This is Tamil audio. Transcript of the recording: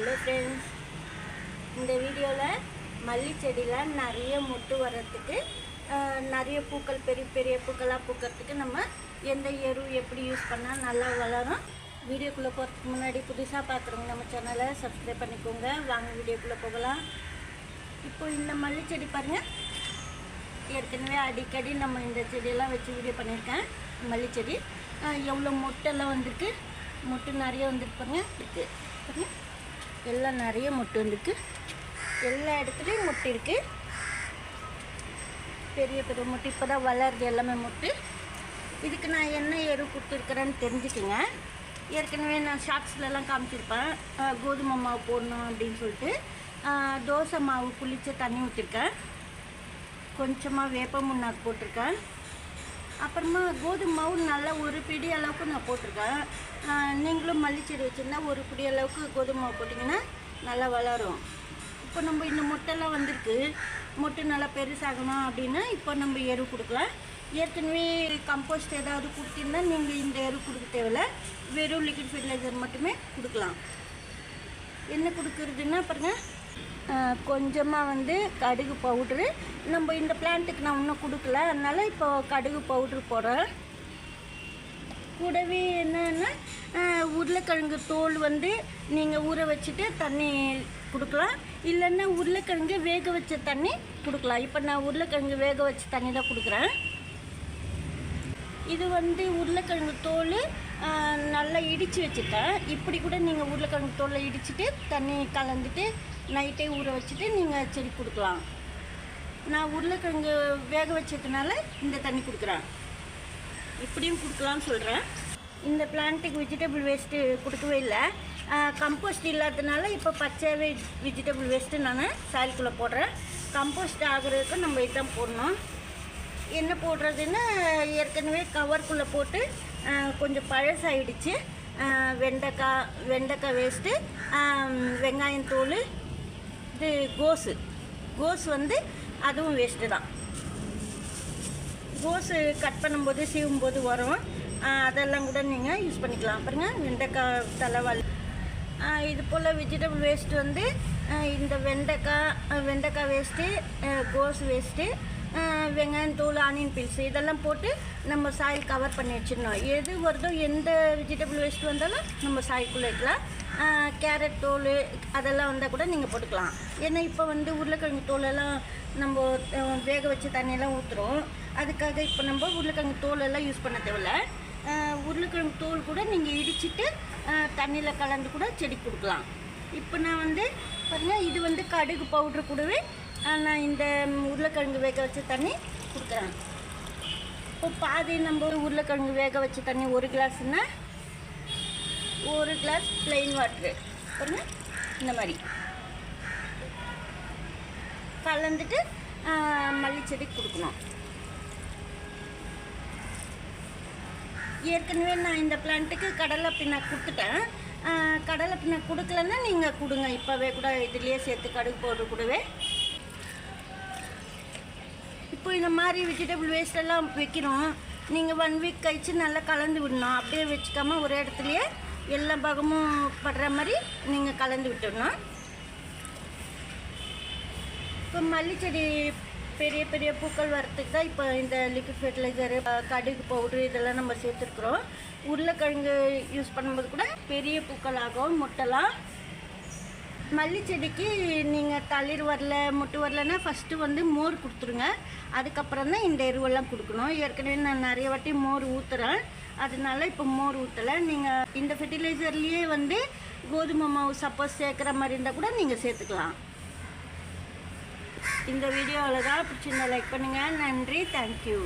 ஹலோ ஃப்ரெண்ட்ஸ் இந்த வீடியோவில் மல்லி செடியில் நிறைய மொட்டு வர்றதுக்கு நிறைய பூக்கள் பெரிய பெரிய பூக்களாக பூக்கிறதுக்கு நம்ம எந்த எரு எப்படி யூஸ் பண்ணால் நல்லா வளரும். வீடியோக்குள்ளே போகிறதுக்கு முன்னாடி புதுசாக பார்க்குறவங்க நம்ம சேனலை சப்ஸ்கிரைப் பண்ணிக்கோங்க. வாங்க வீடியோக்குள்ளே போகலாம். இப்போ இந்த மல்லி செடி பாருங்கள் ஏற்கனவே அடிக்கடி நம்ம இந்த செடியெல்லாம் வச்சு வீடியோ பண்ணியிருக்கேன். மல்லி செடி. எவ்வளோ மொட்டெல்லாம் வந்திருக்கு? மொட்டு நிறைய வந்திருக்கு இருக்குது இருக்கு. எல்லாம் நிறைய முட்டை வந்துருக்கு. எல்லா இடத்துலையும் முட்டை இருக்குது பெரிய பெரிய மொட்டு. இப்போ தான் வளருது எல்லாமே மொட்டு. இதுக்கு நான் என்ன எரு கொடுத்துருக்குறேன்னு தெரிஞ்சுக்கோங்க. ஏற்கனவே நான் ஷார்ட்ஸ்லலாம் காமிச்சிருப்பேன். கோதுமை மாவு போடணும் அப்படின்னு சொல்லிட்டு. தோசை மாவு புளிச்ச தண்ணி ஊற்றிருக்கேன் கொஞ்சமாக வேப்ப முன்னாக்கு போட்டிருக்கேன். அப்புறமா கோதுமை மாவு நல்லா ஒரு பிடி அளவுக்கு நான் போட்டிருக்கேன். நீங்களும் மல்லிச்செடி வச்சுருந்தா ஒரு பிடி அளவுக்கு கோதுமை மாவு போட்டிங்கன்னா நல்லா வளரும். இப்போ நம்ம இந்த முட்டைலாம் வந்திருக்கு. முட்டை நல்லா பெருசாகணும் அப்படின்னா இப்போ நம்ம எரு கொடுக்கலாம். ஏற்கனவே கம்போஸ்ட் ஏதாவது கொடுத்தீங்கன்னா நீங்கள் இந்த எரு கொடுக்க தேவையில்ல. வெறும் லிக்விட் ஃபெர்டிலைசர் மட்டுமே கொடுக்கலாம். என்ன கொடுக்குறதுன்னா பாருங்கள் கொஞ்சமாக வந்து கடுகு பவுட்ரு நம்ம இந்த பிளான்ட்டுக்கு நான் இன்னும் கொடுக்கல. அதனால் இப்போ கடுகு பவுட்ரு போடுறேன். கூடவே என்னென்னா உருளைக்கிழங்கு தோல் வந்து நீங்கள் ஊற வச்சுட்டு தண்ணி கொடுக்கலாம். இல்லைன்னா உருளைக்கிழங்கு வேக வச்ச தண்ணி கொடுக்கலாம். இப்போ நான் உருளைக்கிழங்கு வேக வச்ச தண்ணி தான் கொடுக்குறேன். இது வந்து உருளைக்கிழங்கு தோல் நல்லா இடித்து வச்சுட்டேன். இப்படி கூட நீங்கள் உருளைக்கிழங்கு தோலை இடிச்சிட்டு தண்ணி கலந்துட்டு நைட்டே ஊற வச்சுட்டு நீங்கள் செடி கொடுக்கலாம். நான் உருளைக்கிழங்கு வேக வச்சதுனால இந்த தண்ணி கொடுக்குறேன். இப்படியும் கொடுக்கலாம்னு சொல்கிறேன் இந்த பிளான்ட்டுக்கு வெஜிடபிள் வேஸ்ட்டு கொடுக்கவே இல்லை. கம்போஸ்ட் இல்லாததுனால இப்போ பச்சை வெஜிடபிள் வேஸ்ட்டு நான் சாயலுக்குள்ளே போடுறேன். கம்போஸ்ட் ஆகுறதுக்கு நம்ம இதுதான் போடணும். என்ன போடுறதுன்னா ஏற்கனவே கவருக்குள்ளே போட்டு கொஞ்சம் பழசாயிடுச்சு. வெண்டைக்காய் வெண்டைக்காய் வேஸ்ட்டு வெங்காயம் தூள் இது கோஸு. கோஸ் வந்து அதுவும் வேஸ்ட்டு தான். கோஸு கட் பண்ணும்போது சீவும்போது வரும். அதெல்லாம் கூட நீங்கள் யூஸ் பண்ணிக்கலாம். பாருங்க வெண்டைக்காய் தலைவாள் இது போல் வெஜிடபிள் வேஸ்ட் வந்து இந்த வெண்டைக்காய் வெண்டைக்காய் வேஸ்ட்டு கோஸ் வேஸ்ட்டு வெங்காயம் தூள் ஆனியன் பீல்ஸ் இதெல்லாம் போட்டு நம்ம சாயில் கவர் பண்ணி வச்சிடணும். எது வருதோ எந்த வெஜிடபிள் வேஸ்ட் வந்தாலும் நம்ம சாய்க்குள்ளே வைக்கலாம். கேரட் தோல் அதெல்லாம் வந்தால் கூட நீங்கள் போட்டுக்கலாம். ஏன்னா இப்போ வந்து உருளைக்கிழங்கு தோலெல்லாம் நம்ம வேக வச்ச தண்ணியெல்லாம் ஊற்றுறோம் அதுக்காக இப்போ நம்ம உருளைக்கிழங்கு தோலெல்லாம் யூஸ் பண்ண தேவையில்ல. உருளைக்கிழங்கு தோல் கூட நீங்கள் இடிச்சிட்டு தண்ணியில் கலந்து கூட செடி கொடுக்கலாம். இப்போ நான் வந்து பாருங்கள் இது வந்து கடுகு பவுட்ரு கூடவே நான் இந்த உருளைக்கிழங்கு வேக வச்ச தண்ணி கொடுக்குறேன். இப்போ பாதி நம்ம உருளைக்கிழங்கு வேக வச்ச தண்ணி ஒரு கிளாஸ்னால் ஒரு கிளாஸ் plain வாட்ரு பாருங்க இந்த மாதிரி. கலந்துட்டு மல்லிச்செடி செடி கொடுக்கணும். ஏற்கனவே நான் இந்த பிளான்ட்டுக்கு கடலை பின்னாக்கு கொடுத்துட்டேன். கடலை பின்னாக்கு கொடுக்கலன்னா நீங்கள் கொடுங்க. இப்போவே கூட இதுலேயே சேர்த்து கடுகு பவுடர் கூடவே. இப்போ இந்த மாதிரி வெஜிடபிள் வேஸ்ட் எல்லாம் வைக்கிறோம். நீங்கள் ஒன் வீக் கழித்து நல்லா கலந்து விடணும். அப்படியே வச்சுக்காம ஒரு இடத்துலையே எல்லா பாகமும் படுற மாதிரி நீங்கள் கலந்து விட்டுடணும். இப்போ மல்லிச்செடி பெரிய பெரிய பூக்கள் வரத்துக்கு தான் இப்போ இந்த லிக்விட் ஃபெர்டிலைசரு கடுகு பவுட்ரு இதெல்லாம் நம்ம சேர்த்துருக்குறோம். உருளைக்கிழங்கு யூஸ் பண்ணும்போது கூட பெரிய பூக்கள் ஆகும் முட்டைலாம் மல்லி செடிக்கு நீங்கள் தளிர் வரல முட்டு வரலன்னா ஃபஸ்ட்டு வந்து மோர் கொடுத்துருங்க. அதுக்கப்புறம் தான் இந்த எருவெல்லாம் கொடுக்கணும். ஏற்கனவே நான் நிறைய வாட்டி மோர் ஊற்றுறேன் அதனால இப்போ மோர் ஊற்றலை நீங்கள் இந்த ஃபெர்டிலைசர்லேயே வந்து கோதுமை மாவு சப்போஸ் சேர்க்குற மாதிரி இருந்தால் கூட நீங்கள் சேர்த்துக்கலாம். இந்த வீடியோ அழகாக பிடிச்சிருந்தா லைக் பண்ணுங்கள் நன்றி. தேங்க்யூ